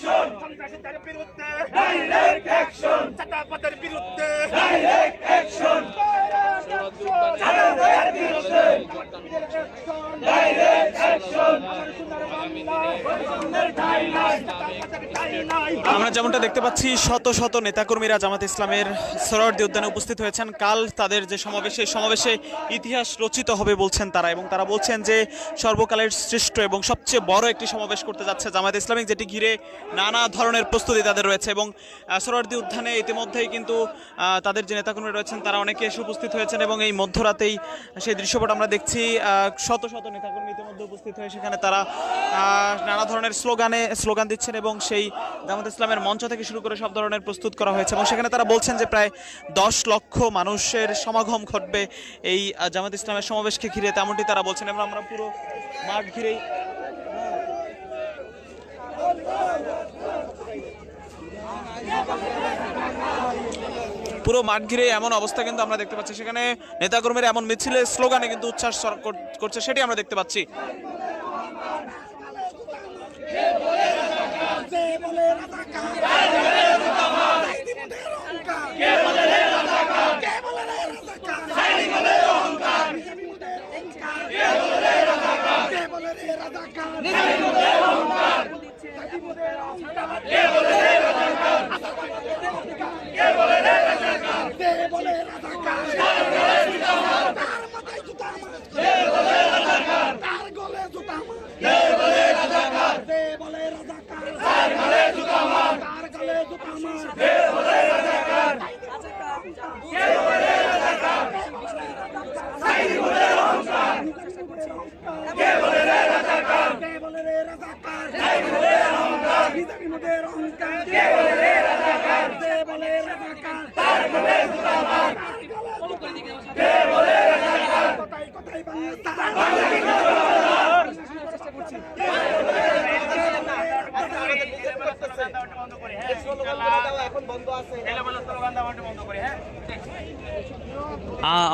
সন্ত্রাসীদের বিরুদ্ধে। চাটাপাতের বিরুদ্ধে। আমরা যেমনটা দেখতে পাচ্ছি শত শত নেতাকর্মীরা জামাত ইসলামের সরোয়ার্দী উদ্যানে উপস্থিত হয়েছেন। কাল তাদের যে সমাবেশে সমাবেশে ইতিহাস রচিত হবে বলছেন তারা এবং তারা বলছেন যে সর্বকালের শ্রেষ্ঠ এবং সবচেয়ে বড় একটি সমাবেশ করতে যাচ্ছে জামাত ইসলামিক যেটি ঘিরে নানা ধরনের প্রস্তুতি তাদের রয়েছে এবং আহ, সরোয়ার্দী উদ্যানে ইতিমধ্যেই কিন্তু তাদের যে নেতাকর্মী রয়েছেন তারা অনেকে এসে উপস্থিত হয়েছেন এবং এই মধ্যরাতেই সেই দৃশ্যপট আমরা দেখছি শত শত নেতাকর্মী ইতিমধ্যে উপস্থিত হয়ে সেখানে তারা নানা ধরনের স্লোগানে স্লোগান দিচ্ছেন এবং সেই জামাত ইসলামের মঞ্চ থেকে শুরু করে সব ধরনের প্রস্তুত করা হয়েছে এবং সেখানে তারা বলছেন যে প্রায় দশ লক্ষ মানুষের সমাগম ঘটবে এই জামাত ইসলামের সমাবেশকে ঘিরে তেমনটি তারা বলছেন এবং আমরা পুরো মাঠ ঘিরেই পুরো মাঠ ঘিরে এমন অবস্থা কিন্তু আমরা দেখতে পাচ্ছি। সেখানে নেতাকর্মীরা এমন মিছিলে স্লোগানে কিন্তু উচ্ছ্বাস কর- করছে, সেটি আমরা দেখতে পাচ্ছি।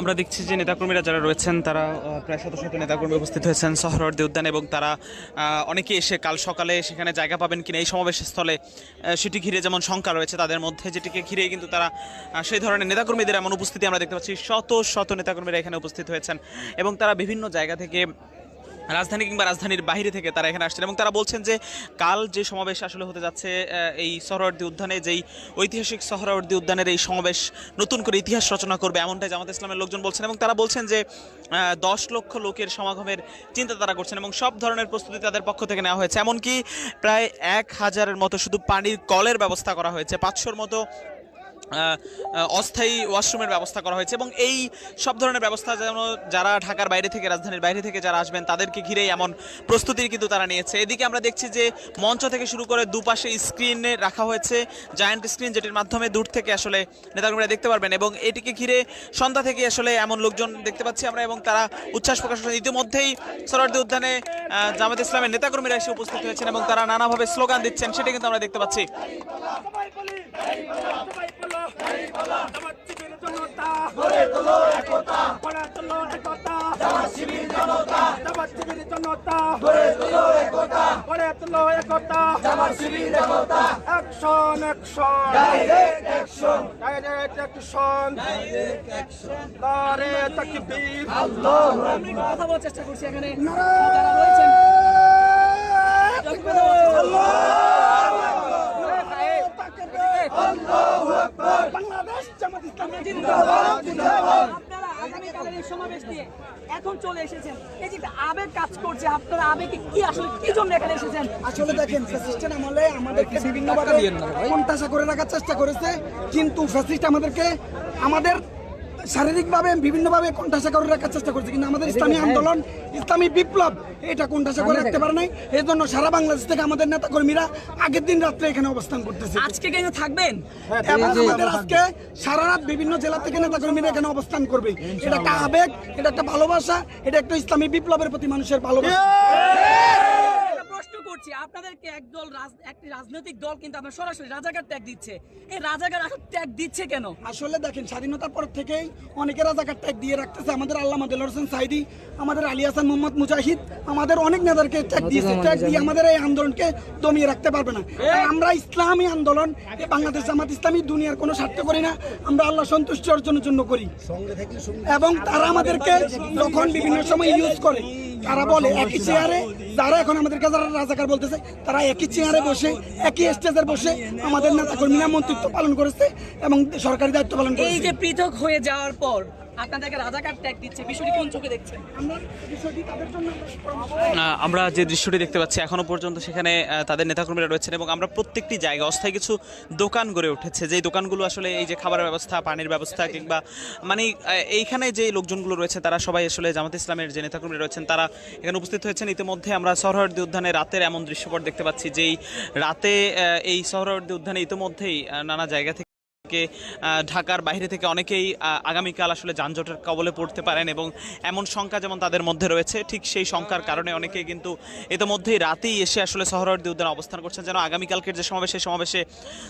আমরা দেখছি যে নেতাকর্মীরা যারা রয়েছেন, তারা প্রায় শত শত নেতাকর্মী উপস্থিত হয়েছেন। সহরওয়ার্দী উদ্যানে এবং তারা অনেকে এসে কাল সকালে সেখানে জায়গা পাবেন কিনা এই সমাবেশ স্থলে সেটি ঘিরে যেমন শঙ্কা রয়েছে তাদের মধ্যে, যেটিকে ঘিরে কিন্তু তারা সেই ধরনের নেতাকর্মীদের এমন উপস্থিতি আমরা দেখতে পাচ্ছি। শত শত নেতাকর্মীরা এখানে উপস্থিত হয়েছেন এবং তারা বিভিন্ন জায়গা থেকে রাজধানী কিংবা রাজধানীর বাইরে থেকে তারা এখানে আসছেন এবং তারা বলছেন যে কাল যে সমাবেশ আসলে হতে যাচ্ছে এই সহরাওয়ার্দী উদ্যানে, যেই ঐতিহাসিক সহরাওয়ার্দী উদ্যানের এই সমাবেশ নতুন করে ইতিহাস রচনা করবে এমনটাই জামাত ইসলামের লোকজন বলছেন এবং তারা বলছেন যে দশ লক্ষ লোকের সমাগমের চিন্তা তারা করছেন এবং সব ধরনের প্রস্তুতি তাদের পক্ষ থেকে নেওয়া হয়েছে। এমনকি প্রায় এক হাজারের মতো শুধু পানির কলের ব্যবস্থা করা হয়েছে। পাঁচশোর মতো অস্থায়ী ওয়াশরুমের ব্যবস্থা করা হয়েছে এবং এই সব ধরনের ব্যবস্থা যেন যারা ঢাকার বাইরে থেকে, রাজধানীর বাইরে থেকে যারা আসবেন, তাদেরকে ঘিরেই এমন প্রস্তুতি কিন্তু তারা নিয়েছে। এদিকে আমরা দেখছি যে মঞ্চ থেকে শুরু করে দুপাশে স্ক্রিনে রাখা হয়েছে জায়ান্ট স্ক্রিন যেটির মাধ্যমে দূর থেকে আসলে নেতাকর্মীরা দেখতে পারবেন এবং এটিকে ঘিরে সন্ধ্যা থেকে আসলে এমন লোকজন দেখতে পাচ্ছি আমরা এবং তারা উচ্ছ্বাস প্রকাশ করছেন ইতিমধ্যেই সরার্দি উদ্যানে জামাত ইসলামের নেতাকর্মীরা এসে উপস্থিত হয়েছেন এবং তারা নানাভাবে স্লোগান দিচ্ছেন, সেটা কিন্তু আমরা দেখতে পাচ্ছি। বলি সবাই বলো জামাত শিবির জনতা। গড়ে তুলো একতা। গড়ে তুলো একতা। জামাত শিবির জনতা। জামাত শিবির জনতা। গড়ে তুলো একতা। গড়ে তুলো একতা। জামাত শিবির একতা action action direct action direct action direct action নারে তাকবীর। আল্লাহু আমি কথা বলার চেষ্টা করছি এখানে। বাংলাদেশ জামাত ইসলামী আপনারা আগামীকালের এই সমাবেশ দিয়ে এখন চলে এসেছেন। এই যে আবেগ কাজ করছে আপনারা আবেগে কি আসলে কি জন্য এখানে এসেছেন? আসলে দেখেন ফ্যাসিস্টের আমলে আমাদেরকে বিভিন্নভাবে করে রাখার চেষ্টা করেছে কিন্তু ফ্যাসিস্ট আমাদেরকে আমাদের শারীরিকভাবে বিভিন্নভাবে কোণঠাসা করে রাখার চেষ্টা করছে কিন্তু আমাদের ইসলামী আন্দোলন ইসলামী বিপ্লব এটা কোণঠাসা করে রাখতে পারে নাই। এই জন্য সারা বাংলাদেশ থেকে আমাদের নেতা কর্মীরা আগের দিন রাত্রে এখানে অবস্থান করতেছে। আজকে কেন থাকবেন? এবং আমাদের আজকে সারা রাত বিভিন্ন জেলা থেকে নেতা কর্মীরা এখানে অবস্থান করবে। এটা একটা আবেগ এটা একটা ভালোবাসা এটা একটা ইসলামী বিপ্লবের প্রতি মানুষের ভালোবাসা। করছি। আপনাদেরকে একদল একটি রাজনৈতিক দল কিন্তু আপনার সরাসরি রাজাকার ট্যাগ দিচ্ছে। এই রাজাকার এখন ট্যাগ দিচ্ছে কেন? আসলে দেখেন স্বাধীনতার পর থেকেই অনেকে রাজাকার ট্যাগ দিয়ে রাখতেছে। আমাদের আল্লাহ মাদুল হোসেন সাইদি আমাদের আলী হাসান মোহাম্মদ মুজাহিদ আমাদের অনেক নেতাদেরকে ট্যাগ দিয়েছে। ট্যাগ দিয়ে আমাদের এই আন্দোলনকে দমিয়ে রাখতে পারবে না। আমরা ইসলামী আন্দোলন বাংলাদেশ জামাত ইসলামী দুনিয়ার কোনো স্বার্থ করি না। আমরা আল্লাহ সন্তুষ্টি অর্জনের জন্য করি। এবং তারা আমাদেরকে যখন বিভিন্ন সময় ইউজ করে তারা বলে একই চেয়ারে যারা এখন আমাদের যারা রাজাকার বলতেছে তারা একই চেয়ারে বসে একই স্টেজের বসে আমাদের নেতা কর্মীরা মন্ত্রিত্ব পালন করেছে এবং সরকারি দায়িত্ব পালন এই যে পৃথক হয়ে যাওয়ার পর আপনাদেরকে রাজাকার ট্যাগ দিচ্ছে বিষয়টি কোন চোখে দেখছেন আমরা বিষয়টি তাদের জন্য আহ, আমরা যে দৃশ্যটি দেখতে পাচ্ছি এখনও পর্যন্ত সেখানে তাদের নেতাকর্মীরা রয়েছেন এবং আমরা প্রত্যেকটি জায়গায় অস্থায়ী কিছু দোকান গড়ে উঠেছে। যেই দোকানগুলো আসলে এই যে খাবারের ব্যবস্থা পানির ব্যবস্থা কিংবা মানে এইখানে যে লোকজনগুলো রয়েছে তারা সবাই আসলে জামাত ইসলামের যে নেতাকর্মীরা রয়েছেন তারা এখানে উপস্থিত হয়েছেন। ইতিমধ্যে আমরা সহরাওয়ার্দী উদ্যানে রাতের এমন দৃশ্যপট দেখতে পাচ্ছি যেই রাতে এই সহরাওয়ার্দী উদ্যানে ইতিমধ্যেই নানা জায়গা থেকে আহ, ঢাকার বাইরে থেকে অনেকেই আগামীকাল আসলে যানজটের কবলে পড়তে পারেন এবং এমন সংখ্যা যেমন তাদের মধ্যে রয়েছে ঠিক সেই শঙ্কার কারণে অনেকেই কিন্তু ইতোমধ্যেই রাতেই এসে আসলে শহরের উদ্যানে অবস্থান করছেন। যেন আগামীকালকের যে সমাবেশ সেই সমাবেশে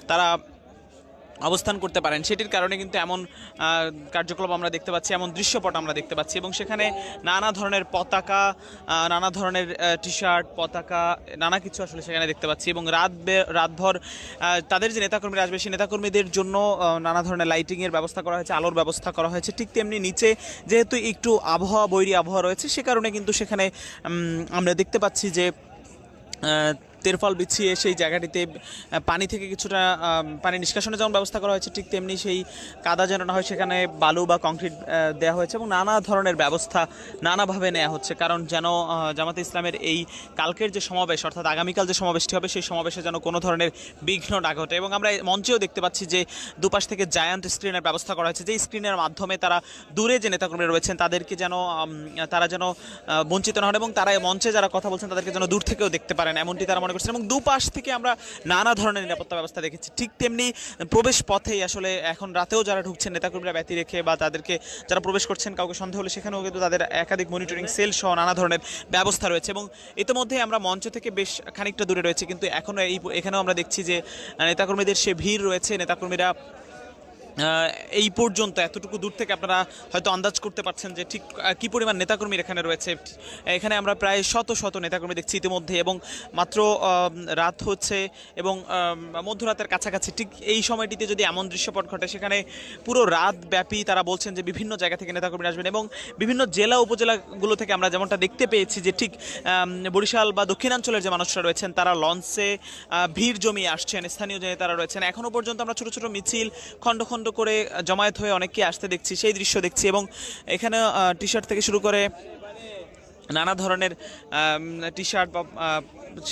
তারা অবস্থান করতে পারেন। সেটির কারণে কিন্তু এমন কার্যকলাপ আমরা দেখতে পাচ্ছি, এমন দৃশ্যপট আমরা দেখতে পাচ্ছি এবং সেখানে নানা ধরনের পতাকা নানা ধরনের টি শার্ট পতাকা, নানা কিছু আসলে সেখানে দেখতে পাচ্ছি এবং রাত রাতভর তাদের যে নেতাকর্মীরা আসবে সেই নেতাকর্মীদের জন্য নানা ধরনের লাইটিংয়ের ব্যবস্থা করা হয়েছে, আলোর ব্যবস্থা করা হয়েছে। ঠিক তেমনি নিচে যেহেতু একটু আবহাওয়া, বৈরী আবহাওয়া রয়েছে, সে কারণে কিন্তু সেখানে আমরা দেখতে পাচ্ছি যে তেরফল বিছিয়ে সেই জায়গাটিতে পানি থেকে কিছুটা পানি নিষ্কাশনের যেমন ব্যবস্থা করা হয়েছে, ঠিক তেমনি সেই কাদা যেন না হয় সেখানে বালু বা কংক্রিট দেওয়া হয়েছে এবং নানা ধরনের ব্যবস্থা নানাভাবে নেওয়া হচ্ছে। কারণ যেন জামাতে ইসলামের এই কালকের যে সমাবেশ, অর্থাৎ আগামীকাল যে সমাবেশটি হবে, সেই সমাবেশে যেন কোনো ধরনের বিঘ্ন না ঘটে এবং আমরা মঞ্চেও দেখতে পাচ্ছি যে দুপাশ থেকে জায়ান্ট স্ক্রিনের ব্যবস্থা করা হয়েছে। যে স্ক্রিনের মাধ্যমে তারা দূরে যে নেতাকর্মীরা রয়েছেন, তাদেরকে যেন তারা যেন বঞ্চিত না হন এবং তারা মঞ্চে যারা কথা বলছেন, তাদেরকে যেন দূর থেকেও দেখতে পারেন। এমনটি তারা মনে করছেন এবং দুপাশ থেকে আমরা নানা ধরনের নিরাপত্তা ব্যবস্থা দেখেছি। ঠিক তেমনি প্রবেশ পথেই আসলে এখন রাতেও যারা ঢুকছেন, নেতাকর্মীরা ব্যতি রেখে বা তাদেরকে যারা প্রবেশ করছেন, কাউকে সন্দেহ হলে সেখানেও কিন্তু তাদের একাধিক মনিটরিং সেল সহ নানা ধরনের ব্যবস্থা রয়েছে এবং ইতিমধ্যে আমরা মঞ্চ থেকে বেশ খানিকটা দূরে রয়েছে। কিন্তু এখনও এই, এখানেও আমরা দেখছি যে, নেতাকর্মীদের সে ভিড় রয়েছে। নেতাকর্মীরা এই পর্যন্ত, এতটুকু দূর থেকে আপনারা হয়তো আন্দাজ করতে পারছেন যে ঠিক কি পরিমাণ নেতাকর্মী এখানে রয়েছে। এখানে আমরা প্রায় শত শত নেতাকর্মী দেখছি ইতিমধ্যে এবং মাত্র রাত হচ্ছে এবং মধ্যরাতের কাছাকাছি ঠিক এই সময়টিতে যদি এমন দৃশ্যপট ঘটে, সেখানে পুরো রাত ব্যাপী তারা বলছেন যে বিভিন্ন জায়গা থেকে নেতাকর্মী আসবেন এবং বিভিন্ন জেলা, উপজেলাগুলো থেকে আমরা যেমনটা দেখতে পেয়েছি যে ঠিক বরিশাল বা দক্ষিণাঞ্চলের যে মানুষরা রয়েছেন, তারা লঞ্চে ভিড় জমিয়ে আসছেন, স্থানীয় যে নেতারা রয়েছেন। এখনও পর্যন্ত আমরা ছোট ছোট মিছিল, খণ্ড খণ্ড করে জমায়েত হয়ে অনেককে আসতে দেখছি, সেই দৃশ্য দেখছি এবং এখানে টি শার্ট থেকে শুরু করে নানা ধরনের টি শার্ট বা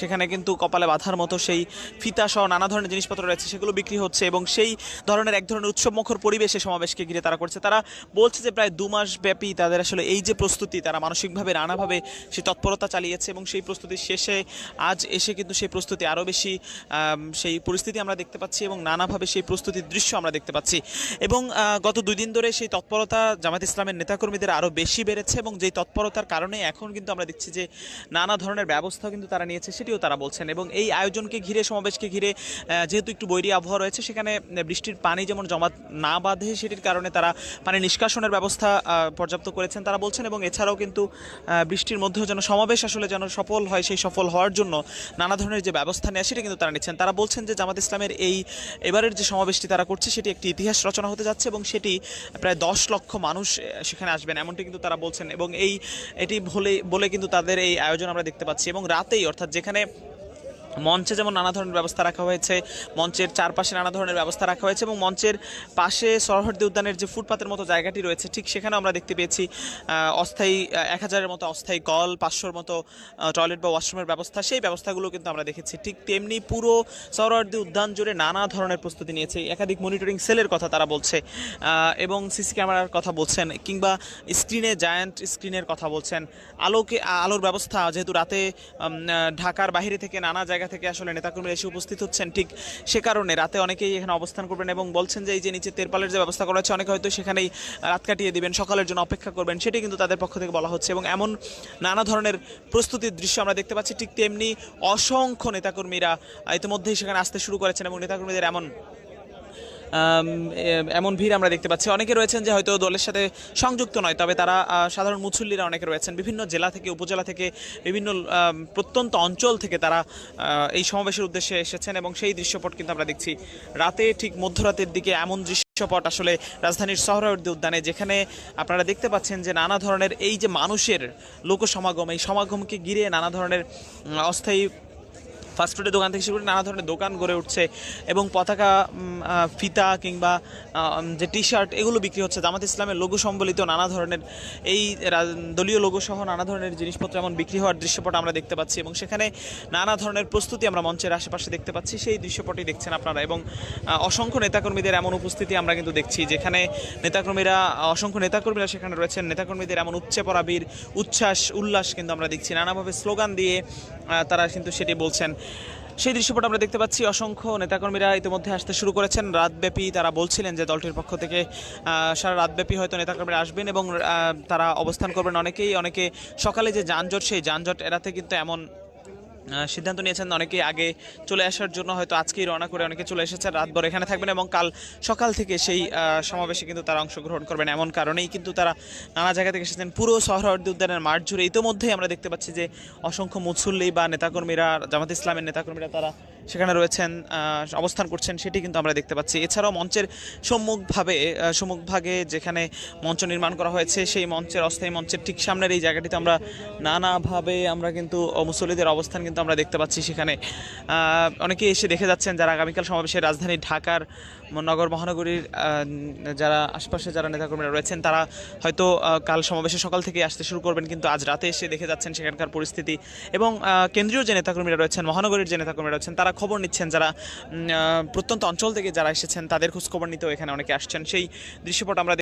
সেখানে কিন্তু কপালে বাঁধার মতো সেই ফিতা সহ নানা ধরনের জিনিসপত্র রয়েছে, সেগুলো বিক্রি হচ্ছে এবং সেই ধরনের এক ধরনের উৎসবমুখর পরিবেশে সমাবেশকে ঘিরে তারা করছে। তারা বলছে যে প্রায় দু মাস ব্যাপী তাদের আসলে এই যে প্রস্তুতি, তারা মানসিকভাবে, নানাভাবে সেই তৎপরতা চালিয়েছে এবং সেই প্রস্তুতির শেষে আজ এসে কিন্তু সেই প্রস্তুতি আরও বেশি সেই পরিস্থিতি আমরা দেখতে পাচ্ছি এবং নানাভাবে সেই প্রস্তুতির দৃশ্য আমরা দেখতে পাচ্ছি। এবং গত দুই দিন ধরে সেই তৎপরতা জামাত ইসলামের নেতাকর্মীদের আরও বেশি বেড়েছে এবং যেই তৎপরতার কারণে এখন কিন্তু আমরা দেখছি যে নানা ধরনের ব্যবস্থা কিন্তু তারা নিয়েছে সেটিও তারা বলছেন। এবং এই আয়োজনকে ঘিরে, সমাবেশকে ঘিরে যেহেতু একটু বৈরী আবহাওয়া রয়েছে, সেখানে বৃষ্টির পানি যেমন জমা না বাঁধে, সেটির কারণে তারা পানি নিষ্কাশনের ব্যবস্থা পর্যাপ্ত করেছেন তারা বলছেন। এবং এছাড়াও কিন্তু বৃষ্টির মধ্যেও যেন সমাবেশ আসলে যেন সফল হয়, সেই সফল হওয়ার জন্য নানা ধরনের যে ব্যবস্থা নেয় সেটা কিন্তু তারা নিচ্ছেন। তারা বলছেন যে জামাত ইসলামের এই এবারের যে সমাবেশটি তারা করছে, সেটি একটি ইতিহাস রচনা হতে যাচ্ছে এবং সেটি প্রায় দশ লক্ষ মানুষ সেখানে আসবেন, এমনটি কিন্তু তারা বলছেন। এবং এই, এটি বলে বলে কিন্তু তাদের এই আয়োজন আমরা দেখতে পাচ্ছি। এবং রাতেই, অর্থাৎ যেখানে মঞ্চে যেমন নানা ধরনের ব্যবস্থা রাখা হয়েছে, মঞ্চের চারপাশে নানা ধরনের ব্যবস্থা রাখা হয়েছে এবং মঞ্চের পাশে সরহদ্দি উদ্যানের যে ফুটপাতের মতো জায়গাটি রয়েছে, ঠিক সেখানে আমরা দেখতে পেয়েছি অস্থায়ী এক হাজারের মতো অস্থায়ী কল, পাঁচশোর মতো টয়লেট বা ওয়াশরুমের ব্যবস্থা, সেই ব্যবস্থাগুলো কিন্তু আমরা দেখেছি। ঠিক তেমনি পুরো সরহদ্দি উদ্যান জুড়ে নানা ধরনের প্রস্তুতি নিয়েছে, একাধিক মনিটরিং সেলের কথা তারা বলছে এবং সিসি ক্যামেরার কথা বলছেন, কিংবা স্ক্রিনে জায়ান্ট স্ক্রিনের কথা বলছেন। আলোকে, আলোর ব্যবস্থা, যেহেতু রাতে ঢাকার বাইরে থেকে নানা জায়গা থেকে আসলে নেতাকর্মীরা এসে উপস্থিত হচ্ছেন ঠিক সে কারণে। রাতে অনেকেই এখানে অবস্থান করবেন এবং বলছেন যে এই যে নিচে তেরপালের যে ব্যবস্থা করা হচ্ছে, অনেকে হয়তো সেখানেই রাত কাটিয়ে দিবেন, সকালের জন্য অপেক্ষা করবেন, সেটি কিন্তু তাদের পক্ষ থেকে বলা হচ্ছে এবং এমন নানা ধরনের প্রস্তুতির দৃশ্য আমরা দেখতে পাচ্ছি। ঠিক তেমনি অসংখ্য নেতাকর্মীরা ইতিমধ্যেই সেখানে আসতে শুরু করেছেন এবং নেতাকর্মীদের এমন এমন ভিড় আমরা দেখতে পাচ্ছি। অনেকে রয়েছেন যে হয়তো দলের সাথে সংযুক্ত নয়, তবে তারা সাধারণ মুসল্লিরা অনেকে রয়েছেন। বিভিন্ন জেলা থেকে, উপজেলা থেকে, বিভিন্ন প্রত্যন্ত অঞ্চল থেকে তারা এই সমাবেশের উদ্দেশ্যে এসেছেন এবং সেই দৃশ্যপট কিন্তু আমরা দেখছি। রাতে ঠিক মধ্যরাতের দিকে এমন দৃশ্যপট আসলে রাজধানীর শহরাবর্তী উদ্যানে, যেখানে আপনারা দেখতে পাচ্ছেন যে নানা ধরনের এই যে মানুষের লোক সমাগম এই সমাগমকে ঘিরে নানা ধরনের অস্থায়ী ফাস্টফুডের দোকান থেকে শুরু করে নানা ধরনের দোকান গড়ে উঠছে এবং পতাকা ফিতা কিংবা যে টি শার্ট এগুলো বিক্রি হচ্ছে। জামাত ইসলামের লোগো সম্বলিত নানা ধরনের এই দলীয় লোগো সহ নানা ধরনের জিনিসপত্র এমন বিক্রি হওয়ার দৃশ্যপট আমরা দেখতে পাচ্ছি এবং সেখানে নানা ধরনের প্রস্তুতি আমরা মঞ্চের আশেপাশে দেখতে পাচ্ছি। সেই দৃশ্যপটই দেখছেন আপনারা এবং অসংখ্য নেতাকর্মীদের এমন উপস্থিতি আমরা কিন্তু দেখছি যেখানে নেতাকর্মীরা, অসংখ্য নেতাকর্মীরা সেখানে রয়েছেন। নেতাকর্মীদের এমন উচ্চে পরাবীর উচ্ছ্বাস, উল্লাস কিন্তু আমরা দেখছি। নানাভাবে স্লোগান দিয়ে তারা কিন্তু সেটি বলছেন। সেই দৃশ্যপট আমরা দেখতে পাচ্ছি, অসংখ্য নেতাকর্মীরা ইতিমধ্যে আসতে শুরু করেছেন। রাতব্যাপী তারা বলছিলেন যে দলটির পক্ষ থেকে সারা রাতব্যাপী হয়তো নেতাকর্মীরা আসবেন এবং তারা অবস্থান করবেন অনেকেই। অনেকে সকালে যে যানজট, সেই যানজট এড়াতে কিন্তু এমন সিদ্ধান্ত নিয়েছেন অনেকে আগে চলে আসার জন্য, হয়তো আজকেই রওনা করে অনেকে চলে এসেছেন রাতভর এখানে থাকবেন এবং কাল সকাল থেকে সেই সমাবেশে কিন্তু তারা অংশগ্রহণ করবেন। এমন কারণেই কিন্তু তারা নানা জায়গা থেকে এসেছেন। পুরো শহরদি উদ্যানের মাঠ জুড়ে ইতিমধ্যেই আমরা দেখতে পাচ্ছি যে অসংখ্য মুসল্লি বা নেতাকর্মীরা, জামাত ইসলামের নেতাকর্মীরা তারা সেখানে রয়েছেন অবস্থান করছেন, সেটি কিন্তু আমরা দেখতে পাচ্ছি। এছাড়াও মঞ্চের সম্মুখভাবে সম্মুখভাগে যেখানে মঞ্চ নির্মাণ করা হয়েছে, সেই মঞ্চের, অস্থায়ী মঞ্চের ঠিক সামনের এই জায়গাটিতে আমরা নানাভাবে আমরা কিন্তু মুসল্লিদের অবস্থান কিন্তু আমরা দেখতে পাচ্ছি সেখানে। অনেকে এসে দেখে যাচ্ছেন যারা আগামীকাল সমাবেশে রাজধানী ঢাকার নগর মহানগরীর যারা আশপাশে যারা নেতাকর্মীরা রয়েছেন, তারা হয়তো কাল সমাবেশে সকাল থেকে আসতে শুরু করবেন, কিন্তু আজ রাতে এসে দেখে যাচ্ছেন সেখানকার পরিস্থিতি। এবং কেন্দ্রীয় যে নেতাকর্মীরা রয়েছেন, মহানগরীর যে নেতাকর্মীরা রয়েছেন, তারা খবর নিচ্ছেন যারা প্রত্যন্ত অঞ্চল থেকে যারা এসেছেন তাদের খোঁজখবর নিতেও এখানে অনেকে আসছেন। সেই দৃশ্যপট আমরা